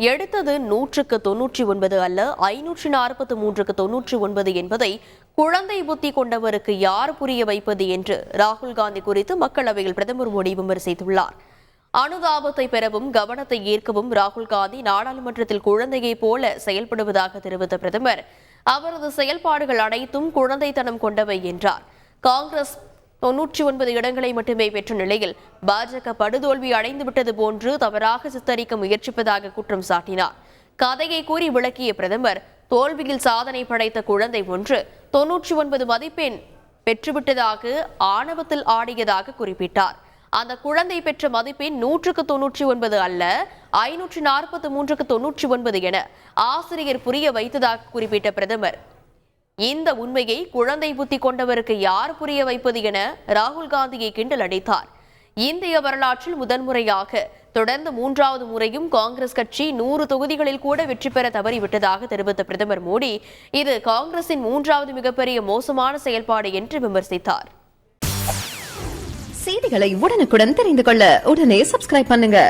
எடுத்தது நூற்றுக்கு தொன்னூற்றி ஒன்பது அல்ல ஐநூற்றி நாற்பத்தி மூன்றுக்கு தொன்னூற்றி ஒன்பது என்பதை குழந்தை புத்தி கொண்டவருக்கு யார் புரிய வைப்பது என்று ராகுல் காந்தி குறித்து மக்களவையில் பிரதமர் மோடி விமர்சித்துள்ளார். அனுதாபத்தை பெறவும் கவனத்தை ஈர்க்கவும் ராகுல் காந்தி நாடாளுமன்றத்தில் குழந்தையைப் போல செயல்படுவதாக தெரிவித்த பிரதமர் அவரது செயல்பாடுகள் அனைத்தும் குழந்தைத்தனம் கொண்டவை என்றார். காங்கிரஸ் தொன்னூற்றி ஒன்பது இடங்களை மட்டுமே பெற்ற நிலையில் பாஜக படுதோல்வி அடைந்துவிட்டது போன்று தவறாக சித்தரிக்க முயற்சிப்பதாக குற்றம் சாட்டினார். கதையை கூறி விளக்கிய பிரதமர் தோல்வியில் சாதனை படைத்த குழந்தை ஒன்று தொன்னூற்றி ஒன்பது மதிப்பெண் பெற்றுவிட்டதாக ஆணவத்தில் ஆடியதாக குறிப்பிட்டார். அந்த குழந்தை பெற்ற மதிப்பெண் நூற்றுக்கு தொன்னூற்றி ஒன்பது அல்ல ஐநூற்று நாற்பத்தி மூன்றுக்கு தொன்னூற்றி ஒன்பது என ஆசிரியர் புரிய வைத்ததாக குறிப்பிட்ட பிரதமர் இந்த உண்மையை குழந்தை புத்தி கொண்டவருக்கு யார் புரிய வைப்பது என ராகுல் காந்தியை கிண்டல் அடித்தார். இந்திய வரலாற்றில் முதன்முறையாக தொடர்ந்து மூன்றாவது முறையும் காங்கிரஸ் கட்சி நூறு தொகுதிகளில் கூட வெற்றி பெற தவறிவிட்டதாக தெரிவித்த பிரதமர் மோடி இது காங்கிரசின் மூன்றாவது மிகப்பெரிய மோசமான செயல்பாடு என்று விமர்சித்தார். செய்திகளை உடனுக்குடன் தெரிந்து கொள்ள உடனே சப்ஸ்கிரைப் பண்ணுங்க.